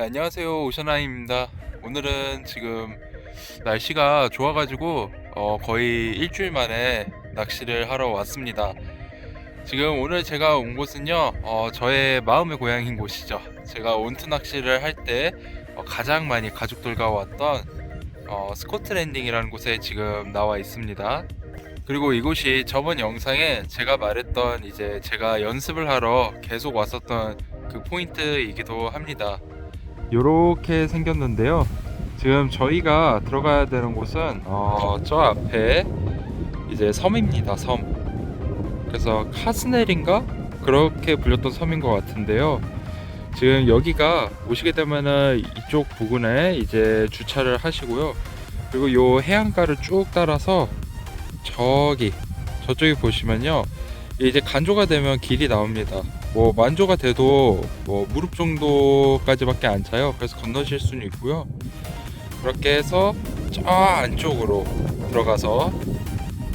네, 안녕하세요. 오션아입니다. 오늘은 지금 날씨가 좋아가지고 어, 거의 일주일 만에 낚시를 하러 왔습니다. 지금 오늘 제가 온 곳은요 어, 저의 마음의 고향인 곳이죠. 제가 온투 낚시를 할때 어, 가장 많이 가족들과 왔던 어, 스코트랜딩이라는 곳에 지금 나와 있습니다. 그리고 이곳이 저번 영상에 제가 말했던 이제 제가 연습을 하러 계속 왔었던 그 포인트이기도 합니다 이렇게 생겼는데요. 지금 저희가 들어가야 되는 곳은 어, 저 앞에 이제 섬입니다. 섬. 그래서 카스넬인가 그렇게 불렸던 섬인 것 같은데요. 지금 여기가 오시게 되면은 이쪽 부근에 이제 주차를 하시고요. 그리고 요 해안가를 쭉 따라서 저기 저쪽에 보시면요. 이제 간조가 되면 길이 나옵니다. 뭐 만조가 돼도 뭐 무릎 정도까지밖에 안 차요. 그래서 건너실 수는 있고요. 그렇게 해서 저 안쪽으로 들어가서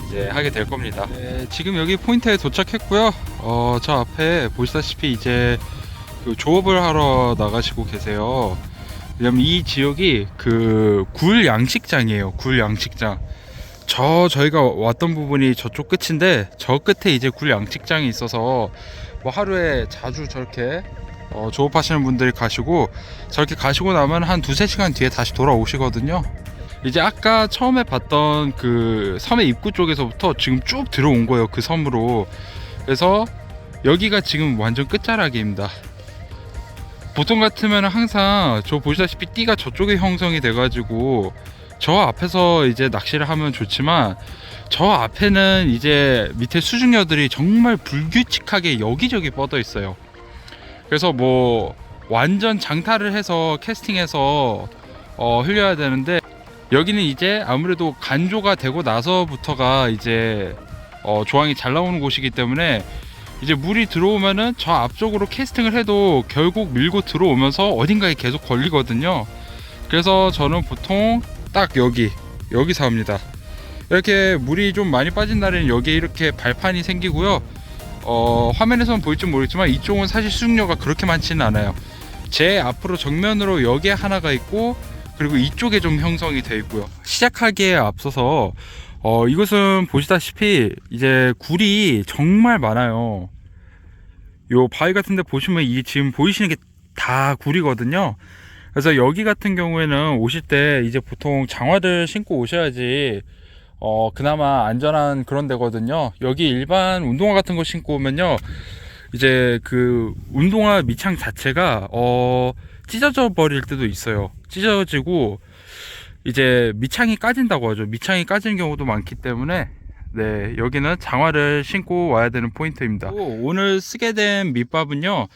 이제 하게 될 겁니다. 네, 지금 여기 포인트에 도착했고요. 어, 저 앞에 보시다시피 이제 그 조업을 하러 나가시고 계세요. 왜냐면 이 지역이 그 굴 양식장이에요. 굴 양식장. 저 저희가 왔던 부분이 저쪽 끝인데 저 끝에 이제 굴 양식장이 있어서 뭐 하루에 자주 저렇게 어, 조업하시는 분들이 가시고 저렇게 가시고 나면 한 두세 시간 뒤에 다시 돌아오시거든요. 이제 아까 처음에 봤던 그 섬의 입구 쪽에서부터 지금 쭉 들어온 거예요. 그 섬으로. 그래서 여기가 지금 완전 끝자락입니다. 보통 같으면 항상 저 보시다시피 띠가 저쪽에 형성이 돼가지고 저 앞에서 이제 낚시를 하면 좋지만 저 앞에는 이제 밑에 수중녀들이 정말 불규칙하게 여기저기 뻗어 있어요. 그래서 뭐 완전 장타를 해서 캐스팅해서 어, 흘려야 되는데 여기는 이제 아무래도 간조가 되고 나서부터가 이제 어, 조항이 잘 나오는 곳이기 때문에 이제 물이 들어오면은 저 앞쪽으로 캐스팅을 해도 결국 밀고 들어오면서 어딘가에 계속 걸리거든요. 그래서 저는 보통 딱 여기 여기서 합니다. 이렇게 물이 좀 많이 빠진 날에는 여기에 이렇게 발판이 생기고요. 어, 화면에서는 보일지 모르겠지만 이쪽은 사실 수중료가 그렇게 많지는 않아요. 제 앞으로 정면으로 여기에 하나가 있고 그리고 이쪽에 좀 형성이 되어 있고요. 시작하기에 앞서서 어, 이것은 보시다시피 이제 굴이 정말 많아요. 요 바위 같은데 보시면 이 지금 보이시는 게 다 굴이거든요. 그래서 여기 같은 경우에는 오실 때 이제 보통 장화를 신고 오셔야지 어 그나마 안전한 그런 데거든요. 여기 일반 운동화 같은 거 신고 오면요. 이제 그 운동화 밑창 자체가 어 찢어져 버릴 때도 있어요. 찢어지고 이제 밑창이 까진다고 하죠. 밑창이 까지는 경우도 많기 때문에 네 여기는 장화를 신고 와야 되는 포인트입니다. 오늘 쓰게 된 밑밥은요.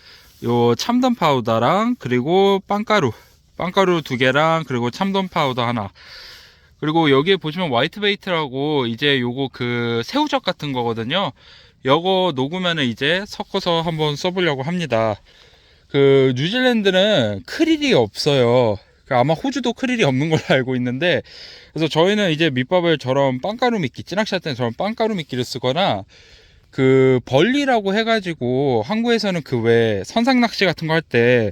요 참돔 파우더랑 그리고 빵가루 빵가루 두 개랑 그리고 참돔 파우더 하나 그리고 여기에 보시면 화이트 베이트라고 이제 요거 그 새우젓 같은 거거든요. 요거 녹으면은 이제 섞어서 한번 써보려고 합니다. 그 뉴질랜드는 크릴이 없어요. 그 아마 호주도 크릴이 없는 걸로 알고 있는데 그래서 저희는 이제 밑밥을 저런 빵가루 미끼 찌낚시 할 때는 저런 빵가루 미끼를 쓰거나 그 벌리라고 해가지고 한국에서는 그 왜 선상 낚시 같은 거 할 때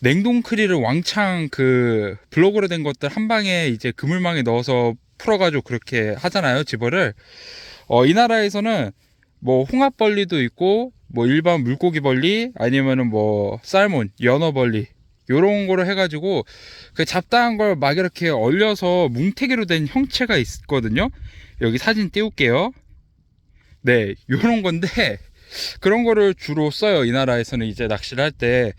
냉동 크릴을 왕창 그 블록으로 된 것들 한 방에 이제 그물망에 넣어서 풀어가지고 그렇게 하잖아요 집어를 어 이 나라에서는 뭐 홍합벌리도 있고 뭐 일반 물고기 벌리 아니면은 뭐 살몬 연어 벌리 요런 거로 해가지고 그 잡다한 걸 막 이렇게 얼려서 뭉태기로 된 형체가 있거든요. 여기 사진 띄울게요 네, 요런 건데 그런 거를 주로 써요. 이 나라에서는 이제 낚시를 할 때.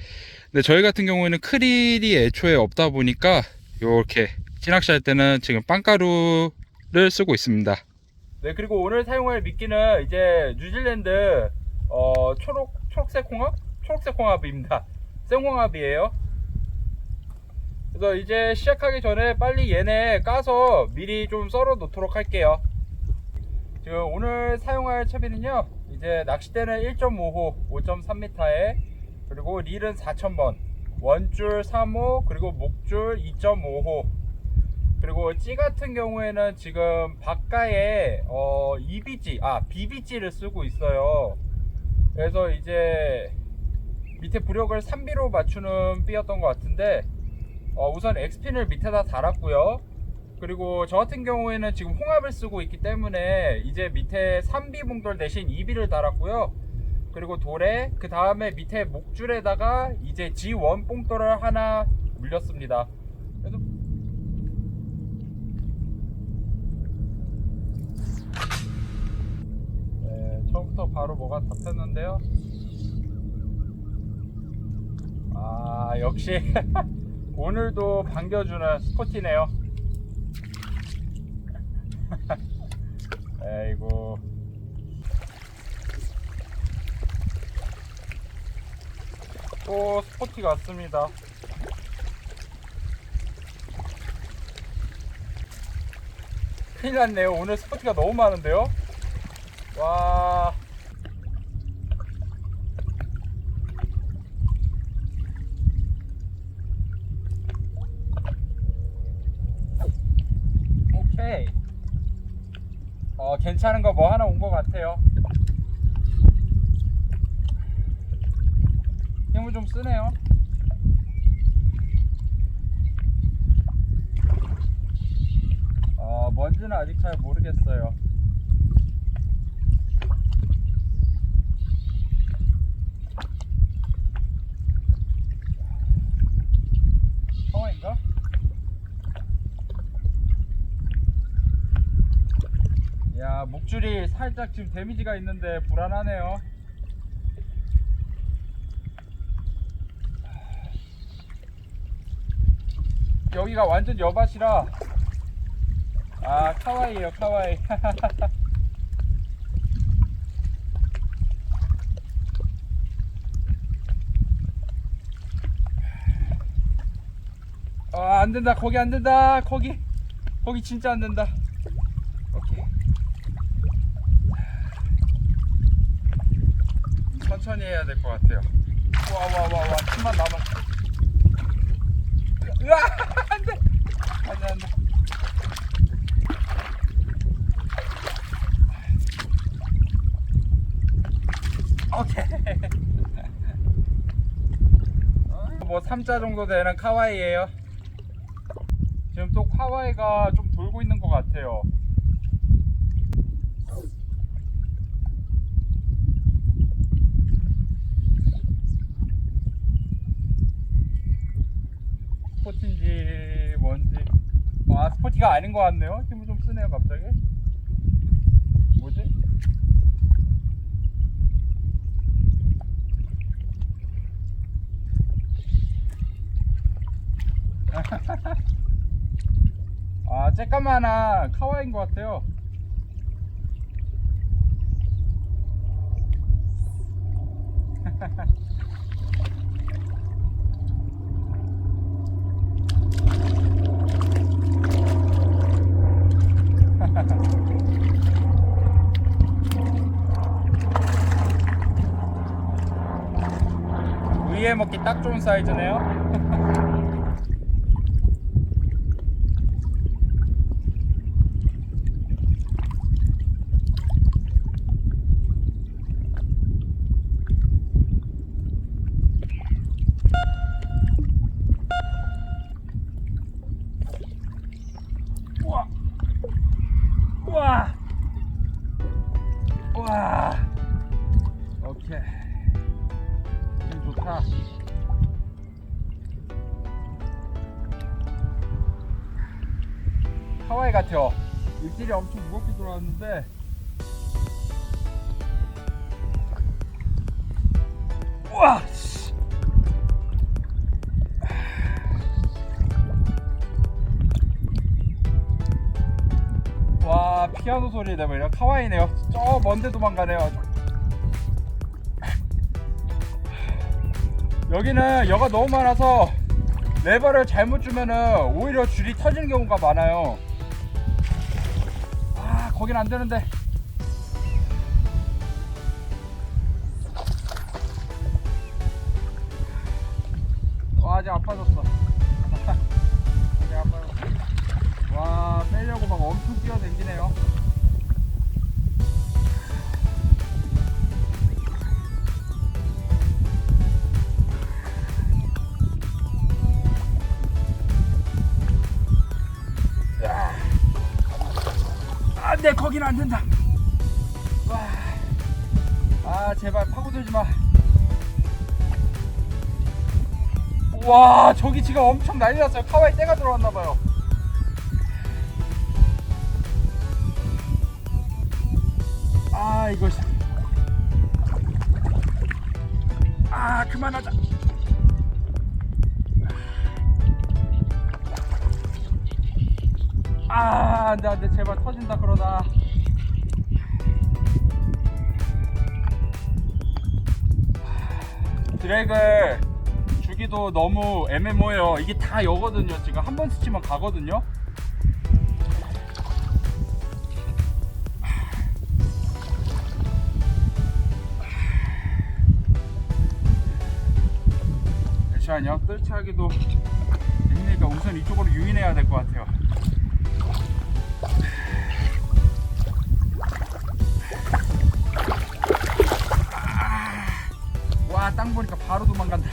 근데 저희 같은 경우에는 크릴이 애초에 없다 보니까 요렇게 찌낚시 할 때는 지금 빵가루를 쓰고 있습니다. 네, 그리고 오늘 사용할 미끼는 이제 뉴질랜드 어, 초록 초록색 홍합? 초록색 홍합입니다. 생홍합이에요. 그래서 이제 시작하기 전에 빨리 얘네 까서 미리 좀 썰어 놓도록 할게요. 지금 오늘 사용할 채비는요 이제 낚싯대는 1.5호 5.3m에 그리고 릴은 4000번 원줄 3호 그리고 목줄 2.5호 그리고 찌 같은 경우에는 지금 바가에 어 EBG 아 BBG를 쓰고 있어요 그래서 이제 밑에 부력을 3비로 맞추는 삐였던 것 같은데 어, 우선 X핀을 밑에다 달았고요. 그리고 저 같은 경우에는 지금 홍합을 쓰고 있기 때문에 이제 밑에 3비 봉돌 대신 2비를 달았고요. 그리고 돌에 그 다음에 밑에 목줄에다가 이제 G1 봉돌을 하나 물렸습니다. 그래서 네, 처음부터 바로 뭐가 잡혔는데요. 아 역시 오늘도 반겨주는 스포티네요. 에이고 또 스포티가 왔습니다. 큰일 났네요. 오늘 스포티가 너무 많은데요. 와. 오케이. 어, 괜찮은 거 뭐 하나 온것 같아요. 힘을 좀 쓰네요. 어, 뭔지는 아직 잘 모르겠어요. 성화인가? 야, 목줄이 살짝 지금 데미지가 있는데 불안하네요. 여기가 완전 여밭이라. 아 카와이에요 카와이. 아 안된다. 거기 안된다. 거기. 거기 진짜 안된다 오케이 해야 될 것 같아요. 와 와 와 와 침만 남았어 으아 안 돼. 안 돼 안 돼. 오케이. 뭐 3자 정도 되는 카와이예요. 지금 또 카와이가 좀 돌고 있는 것 같아요 스포티인지 뭔지 아 스포티가 아닌 것 같네요. 힘을 좀 쓰네요 갑자기. 뭐지? 아 쬐까만한 카와이인 것 같아요 위에 먹기 딱 좋은 사이즈네요 입질이 엄청 무겁게 들어왔는데. 우와 씨. 와 피아노 소리 내버려 카와이네요. 저 먼데 도망가네요. 여기는 여가 너무 많아서 레버를 잘못 주면은 오히려 줄이 터지는 경우가 많아요. 아 거긴 안 되는데. 와 이제 아파졌어. 이제 아파졌어. 와 빼려고 막 엄청 뛰어댕기네요 안 된다. 와, 아 제발 파고들지 마. 와, 저기 지금 엄청 난리 났어요. 카와이 때가 들어왔나 봐요. 아, 이거 아, 그만하자. 아, 안돼 안돼 제발 터진다 그러다. 드래그 주기도 너무 애매모해요. 이게 다 여거든요. 지금 한 번 스치면 가거든요. 잠시만요. 뜰차기도 애매니까 우선 이쪽으로 유인해야 될 것 같아요. 와, 땅 보니까 바로 도망간다.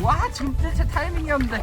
와, 지금 뜰채 타이밍이었는데.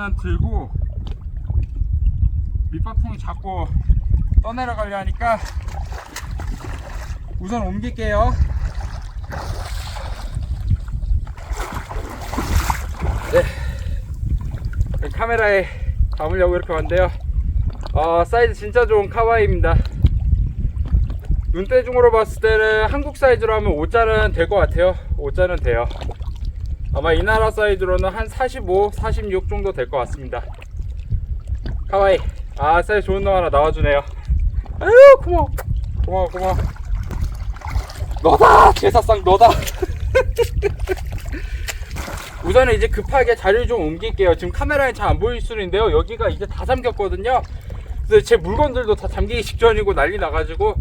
우선은 들고 밑밥통이 자꾸 떠내려가려 하니까 우선 옮길게요. 네. 카메라에 담으려고 이렇게 왔는데요. 어, 사이즈 진짜 좋은 카와이입니다. 눈대중으로 봤을 때는 한국 사이즈로 하면 5자는 될 것 같아요. 5자는 돼요. 아마 이 나라 사이즈로는 한 45, 46 정도 될 것 같습니다. 카와이. 아, 사이즈 좋은 놈 하나 나와주네요. 아유, 고마워. 고마워, 고마워. 너다! 제사상 너다! 우선은 이제 급하게 자리를 좀 옮길게요. 지금 카메라에 잘 안 보일 수는 있는데요. 여기가 이제 다 잠겼거든요. 그래서 제 물건들도 다 잠기기 직전이고 난리 나가지고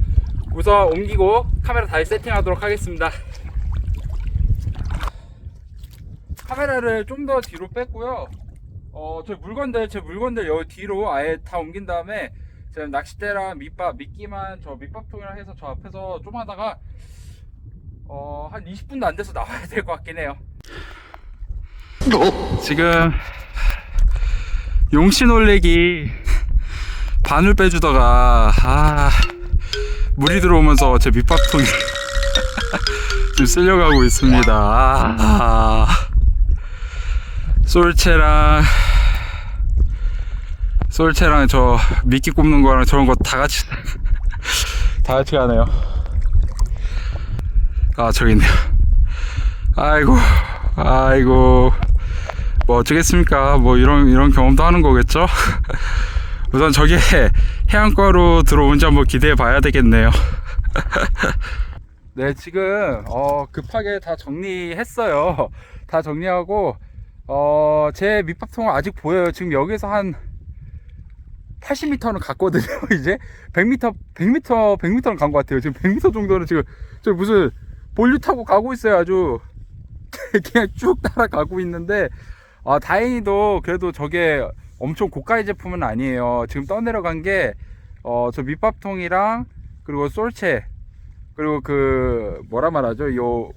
우선 옮기고 카메라 다시 세팅하도록 하겠습니다. 카메라를 좀 더 뒤로 뺐고요. 어, 제 물건들, 제 물건들 여기 뒤로 아예 다 옮긴 다음에 지금 낚싯대랑 밑밥, 미끼만 저 밑밥통이랑 해서 저 앞에서 좀 하다가 어, 한 20분도 안 돼서 나와야 될 것 같긴 해요. 지금 용신 올레기 바늘 빼주다가 아 물이 들어오면서 제 밑밥통이 지금 쓸려가고 있습니다. 아, 솔체랑 솔체랑 저 미끼 꼽는 거랑 저런 거 다 같이 다 같이 가네요. 아 저기 있네요. 아이고 아이고 뭐 어쩌겠습니까? 뭐 이런 이런 경험도 하는 거겠죠? 우선 저게 해안가로 들어온지 한번 기대해 봐야 되겠네요. 네, 지금 어, 급하게 다 정리했어요. 다 정리하고 어, 제 밑밥통은 아직 보여요. 지금 여기서 한 80m는 갔거든요. 이제 100m, 100m, 100m는 간 것 같아요. 지금 100m 정도는 지금 저 무슨 볼류 타고 가고 있어요. 아주 그냥 쭉 따라가고 있는데 아, 다행히도 그래도 저게 엄청 고가의 제품은 아니에요. 지금 떠내려간 게, 어, 저 밑밥통이랑, 그리고 솔체, 그리고 그, 뭐라 말하죠? 요,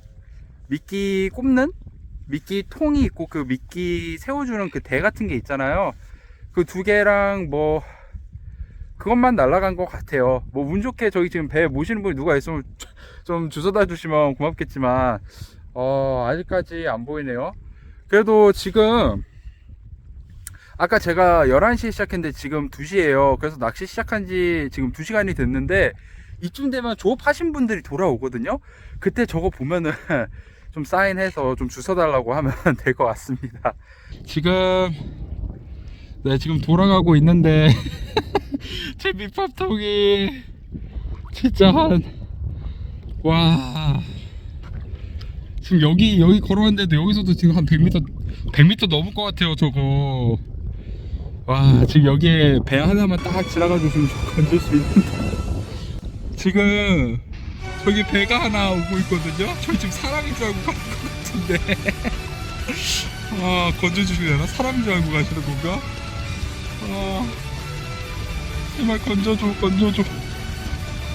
미끼 꼽는? 미끼 통이 있고, 그 미끼 세워주는 그 대 같은 게 있잖아요. 그 두 개랑 뭐, 그것만 날라간 것 같아요. 뭐, 운 좋게 저기 지금 배 모시는 분이 누가 있으면 좀 주워다 주시면 고맙겠지만, 어, 아직까지 안 보이네요. 그래도 지금, 아까 제가 11시에 시작했는데 지금 2시에요. 그래서 낚시 시작한 지 지금 2시간이 됐는데 이쯤 되면 조업하신 분들이 돌아오거든요. 그때 저거 보면은 좀 사인해서 좀 주워달라고 하면 될 것 같습니다. 지금 네 지금 돌아가고 있는데 제 밑밥통이 진짜 한와. 지금 여기 여기 걸어왔는데도 여기서도 지금 한 100m 100m 넘을 것 같아요 저거. 와 지금 여기에 배 하나만 딱 지나가지고 지금 건질 수 있는데. 지금 저기 배가 하나 오고 있거든요? 저 지금 사람인 줄 알고 가는 것 같은데. 아 건져주시려나? 사람인 줄 알고 가시는 건가? 아 제발 건져줘 건져줘.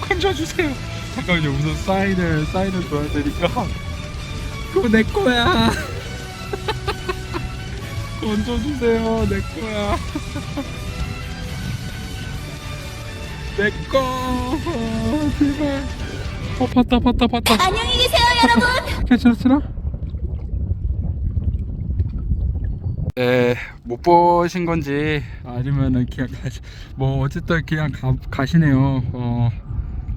건져주세요. 잠깐만요. 우선 사인을 사인을 줘야 되니까 그거 내 거야. 건져주세요. 내 거야. 내 거. 제발 어 봤다 봤다 봤다 안녕히 계세요, 여러분. 괜찮으시나? 네, 못 보신 건지 아니면은 그냥 가시, 뭐 어쨌든 그냥 가, 가시네요. 어,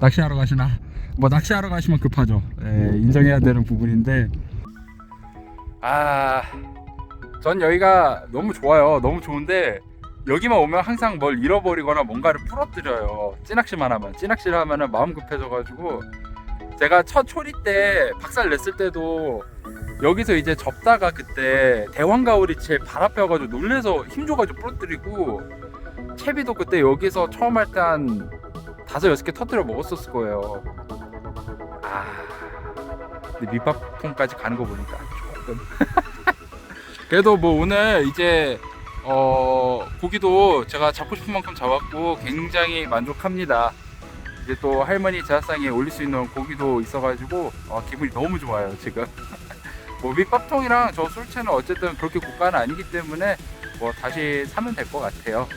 낚시하러 가시나? 뭐 낚시하러 가시면 급하죠. 네, 인정해야 되는 부분인데. 아, 전 여기가 너무 좋아요. 너무 좋은데 여기만 오면 항상 뭘 잃어버리거나 뭔가를 부러뜨려요. 찌낚시만 하면, 찌낚시를 하면은 마음 급해져 가지고 제가 첫 초리 때 박살 냈을 때도 여기서 이제 접다가 그때 대왕가오리채 발 앞에 와가지고 놀래서 힘줘가지고 부러뜨리고 채비도 그때 여기서 처음 할 때 한 다섯 여섯 개 터뜨려 먹었었을 거예요. 아, 근데 밑밥통까지 가는 거 보니까 조금. 그래도 뭐 오늘 이제 어 고기도 제가 잡고 싶은 만큼 잡았고 굉장히 만족합니다. 이제 또 할머니 제사상에 올릴 수 있는 고기도 있어가지고 어, 기분이 너무 좋아요 지금. 뭐 밑밥통이랑 저 술채는 어쨌든 그렇게 고가는 아니기 때문에 뭐 다시 사면 될 것 같아요.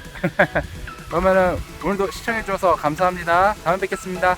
그러면은 오늘도 시청해주셔서 감사합니다. 다음에 뵙겠습니다.